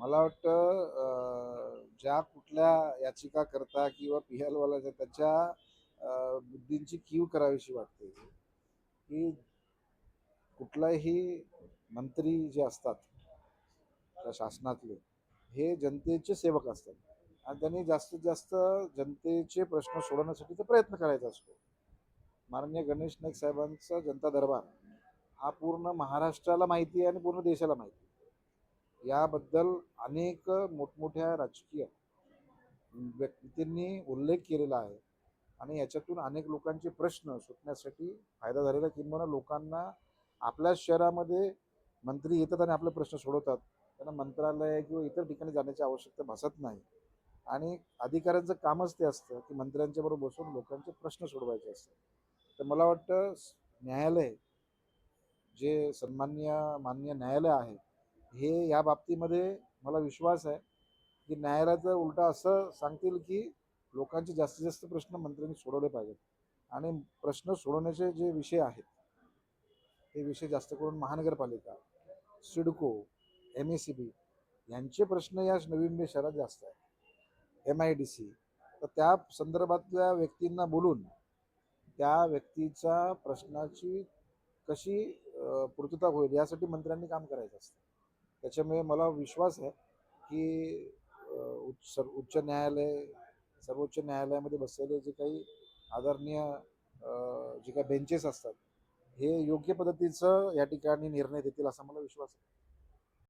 मला वाटतं ज्या कुठल्या याचिका करता किंवा पी एल त्याच्या बुद्धींची कीव करावीशी वाटते. की कुठलाही मंत्री जे असतात त्या शासनातले हे जनतेचे सेवक असतात. आणि त्यांनी जास्तीत जास्त जनतेचे प्रश्न सोडवण्यासाठीचा प्रयत्न करायचा असतो. माननीय गणेश नाईक साहेबांचा जनता दरबार हा पूर्ण महाराष्ट्राला माहिती आहे आणि पूर्ण देशाला माहिती आहे. याबद्दल अनेक मोठमोठ्या राजकीय व्यक्तींनी उल्लेख केलेला आहे. आणि याच्यातून अनेक लोकांचे प्रश्न सुटण्यासाठी फायदा झालेला किंबहुना लोकांना आपल्या शहरामध्ये मंत्री येतात आणि आपले प्रश्न सोडवतात. त्यांना मंत्रालय किंवा इतर ठिकाणी जाण्याची आवश्यकता भासत नाही. आणि अधिकाऱ्यांचं कामच ते असतं की मंत्र्यांच्या बरोबर बसून लोकांचे प्रश्न सोडवायचे असतात. तर मला वाटतं न्यायालय जे सन्मान्य मान्य न्यायालय आहे हे या बाबतीमध्ये मला विश्वास आहे की न्यायालयाचं उलटा असं सांगतील की लोकांचे जास्तीत जास्त प्रश्न मंत्र्यांनी सोडवले पाहिजेत. आणि प्रश्न सोडवण्याचे जे विषय आहेत ते विषय जास्त करून महानगरपालिका CIDCO M A C B यांचे प्रश्न या नवी मुंबई शहरात जास्त आहे एम आय डी सी तर त्या संदर्भातल्या व्यक्तींना बोलून त्या व्यक्तीच्या प्रश्नाची कशी पूर्तता होईल यासाठी मंत्र्यांनी काम करायचं असतं. त्याच्यामुळे मला विश्वास आहे की उच्च सर उच्च न्यायालय सर्वोच्च न्यायालयामध्ये बसलेले जे काही आदरणीय जे काही बेंचेस असतात हे योग्य पद्धतीचं या ठिकाणी निर्णय देतील असा मला विश्वास आहे.